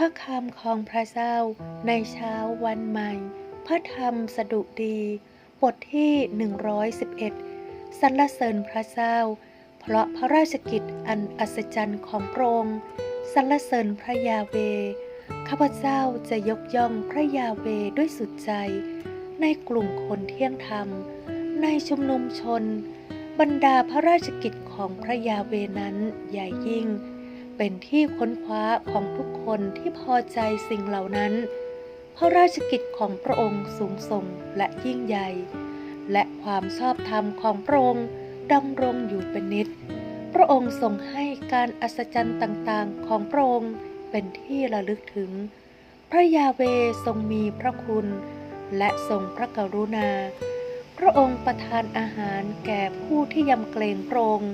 ระคำของพระเจ้าในเช้าวันใหม่ พระธรรมสดุดี บทที่ 111 สรรเสริญพระเจ้า เพราะพระราชกิจอันอัศจรรย์ของพระองค์สรรเสริญพระยาเว ข้าพเจ้าจะยกย่องพระยาเวด้วยสุดใจ ในกลุ่มคนเที่ยงธรรม ในชุมนุมชน บรรดาพระราชกิจของพระยาเวนั้นใหญ่ยิ่ง เป็นที่ค้นคว้าของทุกคนที่พอใจสิ่งเหล่านั้น เพราะราชกิจของพระองค์สูงส่งและยิ่งใหญ่ และความชอบธรรมของพระองค์ดำรงอยู่เป็นนิจ พระองค์ทรงให้การอัศจรรย์ต่างๆ ของพระองค์เป็นที่ระลึกถึง พระยาเวทรงมีพระคุณ และทรงพระกรุณา พระองค์ประทานอาหารแก่ผู้ที่ยำเกรงพระองค์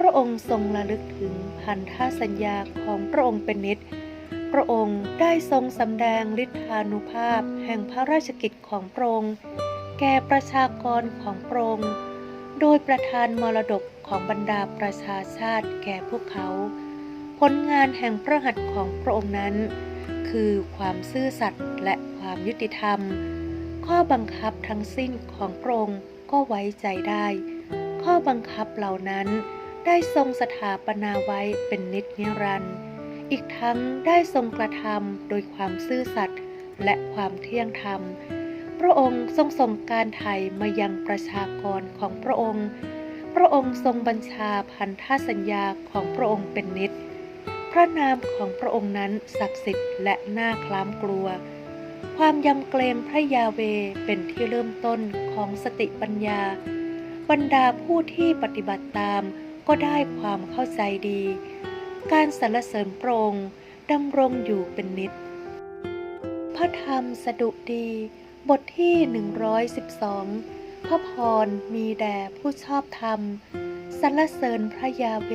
พระองค์ทรงระลึกถึงพันธสัญญาของพระองค์เป็นนิจพระองค์ได้ทรงสำแดงฤทธานุภาพแห่งพระราชกิจของพระองค์แก่ประชากรของพระองค์โดยประทานมรดกของบรรดาประชาชาติแก่พวกเขา ผลงานแห่งพระหัตถ์ของพระองค์นั้น คือความซื่อสัตย์และความยุติธรรม ข้อบังคับทั้งสิ้นของพระองค์ก็ไว้ใจได้ ข้อบังคับเหล่านั้น ได้ทรงสถาปนาไว้เป็นนิจนิรันดร์อีกทั้งได้ทรงกระทำโดยความซื่อสัตย์และความเที่ยงธรรม พระองค์ทรงส่งการไถ่มายังประชากรของพระองค์ พระองค์ทรงบัญชาพันธสัญญาของพระองค์เป็นนิจ พระนามของพระองค์นั้นศักดิ์สิทธิ์และน่าคล้ามกลัว ความยำเกรงพระยาเวเป็นที่เริ่มต้นของสติปัญญา บรรดาผู้ที่ปฏิบัติตาม ก็ได้ความเข้าใจดี การสรรเสริญพรงดำรงอยู่เป็นนิจพระธรรมสดุดี บทที่ 112 พระพรมีแด่ผู้ชอบธรรมสรรเสริญพระยาเว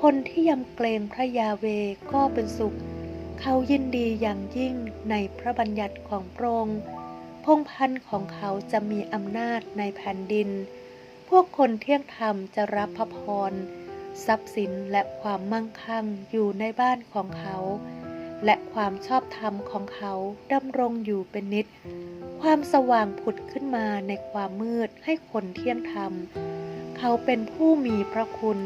คนที่ยำเกรงพระยาเวก็เป็นสุข เขายินดีอย่างยิ่งในพระบัญญัติของพระองค์พงพันธ์ของเขาจะมีอำนาจในแผ่นดิน พวกคนเที่ยงธรรมจะรับพระพร ทรัพย์สินและความมั่งคั่งอยู่ในบ้านของเขา และความชอบธรรมของเขาดำรงอยู่เป็นนิจความสว่างผุดขึ้นมาในความมืดให้คนเที่ยงธรรม เขาเป็นผู้มีพระคุณ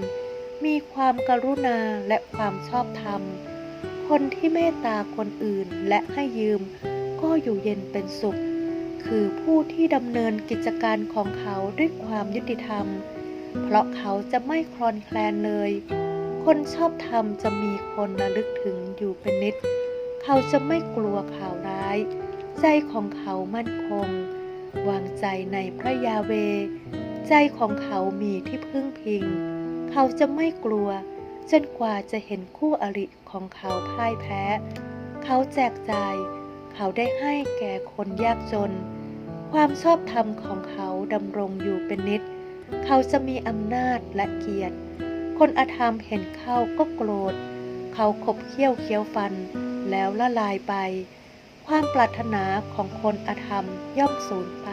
มีความกรุณาและความชอบธรรม คนที่เมตตาคนอื่นและให้ยืมก็อยู่เย็นเป็นสุข คือผู้ที่ดำเนินกิจการของเขาด้วยความยุติธรรม เพราะเขาจะไม่คลอนแคลนเลย คนชอบธรรมจะมีคนระลึกถึงอยู่เป็นนิด เขาจะไม่กลัวข่าวร้าย ใจของเขามั่นคง วางใจในพระยาเว ใจของเขามีที่พึ่งพิง เขาจะไม่กลัวจนกว่าจะเห็นคู่อริของเขาพ่ายแพ้ เขาแจกจ่าย เขาได้ให้แก่คนยากจน ความชอบธรรมของเขาดำรงอยู่เป็นนิด เขาจะมีอำนาจและเกียรติ คนอธรรมเห็นเข้าก็โกรธ เขาขบเคี้ยวเคี้ยวฟันแล้วละลายไป ความปรารถนาของคนอธรรมย่อมสูญไป